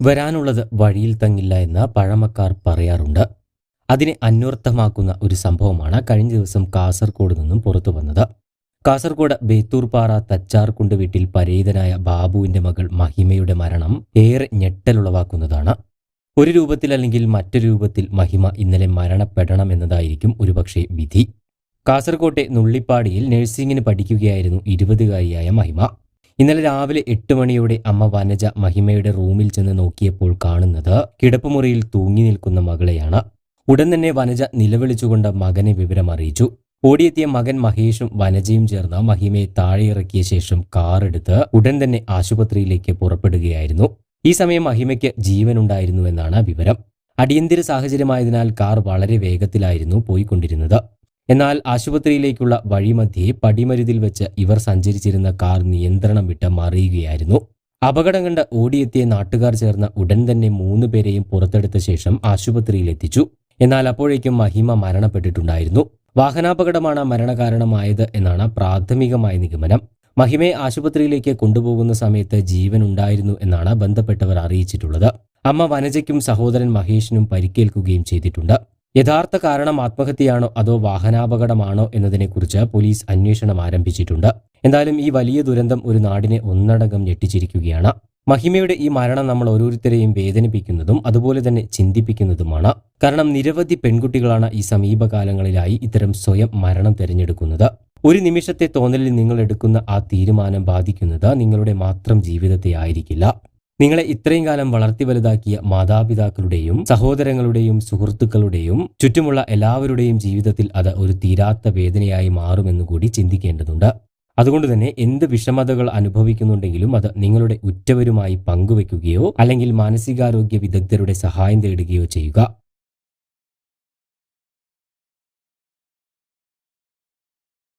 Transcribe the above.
വരാനുള്ളത് വഴിയിൽ തങ്ങില്ല എന്ന് പഴമക്കാർ പറയാറുണ്ട്. അതിനെ അന്വർത്ഥമാക്കുന്ന ഒരു സംഭവമാണ് കഴിഞ്ഞ ദിവസം കാസർഗോഡ് നിന്നും പുറത്തു വന്നത്. കാസർഗോഡ് ബേത്തൂർപാറ തച്ചാർകുണ്ട് വീട്ടിൽ പരേതനായ ബാബുവിന്റെ മകൾ മഹിമയുടെ മരണം ഏറെ ഞെട്ടലുളവാക്കുന്നതാണ്. ഒരു രൂപത്തിൽ അല്ലെങ്കിൽ മറ്റൊരു രൂപത്തിൽ മഹിമ ഇന്നലെ മരണപ്പെടണം എന്നതായിരിക്കും ഒരുപക്ഷെ വിധി. കാസർകോട്ടെ നുള്ളിപ്പാടിയിൽ നഴ്സിംഗിന് പഠിക്കുകയായിരുന്നു ഇരുപതുകാരിയായ മഹിമ. ഇന്നലെ രാവിലെ എട്ട് മണിയോടെ അമ്മ വനജ മഹിമയുടെ റൂമിൽ ചെന്ന് നോക്കിയപ്പോൾ കാണുന്നത് കിടപ്പുമുറിയിൽ തൂങ്ങി നിൽക്കുന്ന മകളെയാണ്. ഉടൻ തന്നെ വനജ നിലവിളിച്ചുകൊണ്ട് മകനെ വിവരം അറിയിച്ചു. ഓടിയെത്തിയ മകൻ മഹേഷും വനജയും ചേർന്ന് മഹിമയെ താഴെയിറക്കിയ ശേഷം കാറെടുത്ത് ഉടൻ തന്നെ ആശുപത്രിയിലേക്ക് പുറപ്പെടുകയായിരുന്നു. ഈ സമയം മഹിമയ്ക്ക് ജീവനുണ്ടായിരുന്നുവെന്നാണ് വിവരം. അടിയന്തര സാഹചര്യമായതിനാൽ കാർ വളരെ വേഗത്തിലായിരുന്നു പോയിക്കൊണ്ടിരുന്നത്. എന്നാൽ ആശുപത്രിയിലേക്കുള്ള വഴിമധ്യേ പടിമരുതിൽ വെച്ച് ഇവർ സഞ്ചരിച്ചിരുന്ന കാർ നിയന്ത്രണം വിട്ട് മറിയുകയായിരുന്നു. അപകടം കണ്ട് ഓടിയെത്തിയ നാട്ടുകാർ ചേർന്ന് ഉടൻ തന്നെ മൂന്ന് പേരെയും പുറത്തെടുത്ത ശേഷം ആശുപത്രിയിൽ എത്തിച്ചു എന്നാൽ അപ്പോഴേക്കും മഹിമ മരണപ്പെട്ടിട്ടുണ്ടായിരുന്നു. വാഹനാപകടമാണ് മരണകാരണമായത് എന്നാണ് പ്രാഥമികമായ നിഗമനം. മഹിമയെ ആശുപത്രിയിലേക്ക് കൊണ്ടുപോകുന്ന സമയത്ത് ജീവൻ ഉണ്ടായിരുന്നു എന്നാണ് ബന്ധപ്പെട്ടവർ അറിയിച്ചിട്ടുള്ളത്. അമ്മ വനജയ്ക്കും സഹോദരൻ മഹേഷിനും പരിക്കേൽക്കുകയും ചെയ്തിട്ടുണ്ട്. യഥാർത്ഥ കാരണം ആത്മഹത്യയാണോ അതോ വാഹനാപകടമാണോ എന്നതിനെക്കുറിച്ച് പോലീസ് അന്വേഷണം ആരംഭിച്ചിട്ടുണ്ട്. എന്തായാലും ഈ വലിയ ദുരന്തം ഒരു നാടിനെ ഒന്നടങ്കം ഞെട്ടിച്ചിരിക്കുകയാണ്. മഹിമയുടെ ഈ മരണം നമ്മൾ ഓരോരുത്തരെയും വേദനിപ്പിക്കുന്നതും അതുപോലെ തന്നെ ചിന്തിപ്പിക്കുന്നതുമാണ്. കാരണം നിരവധി പെൺകുട്ടികളാണ് ഈ സമീപകാലങ്ങളിലായി ഇത്തരം സ്വയം മരണം തിരഞ്ഞെടുക്കുന്നത്. ഒരു നിമിഷത്തെ തോന്നലിൽ നിങ്ങൾ എടുക്കുന്ന ആ തീരുമാനം ബാധിക്കുന്നത് നിങ്ങളുടെ മാത്രം ജീവിതത്തെ ആയിരിക്കില്ല. നിങ്ങളെ ഇത്രയും കാലം വളർത്തി വലുതാക്കിയ മാതാപിതാക്കളുടെയും സഹോദരങ്ങളുടെയും സുഹൃത്തുക്കളുടെയും ചുറ്റുമുള്ള എല്ലാവരുടെയും ജീവിതത്തിൽ അത് ഒരു തീരാത്ത വേദനയായി മാറുമെന്ന് കൂടി ചിന്തിക്കേണ്ടതുണ്ട്. അതുകൊണ്ട് തന്നെ എന്ത് വിഷമതകൾ അനുഭവിക്കുന്നുണ്ടെങ്കിലും അത് നിങ്ങളുടെ ഉറ്റവരുമായി പങ്കുവെക്കുകയോ അല്ലെങ്കിൽ മാനസികാരോഗ്യ വിദഗ്ധരുടെ സഹായം തേടുകയോ ചെയ്യുക.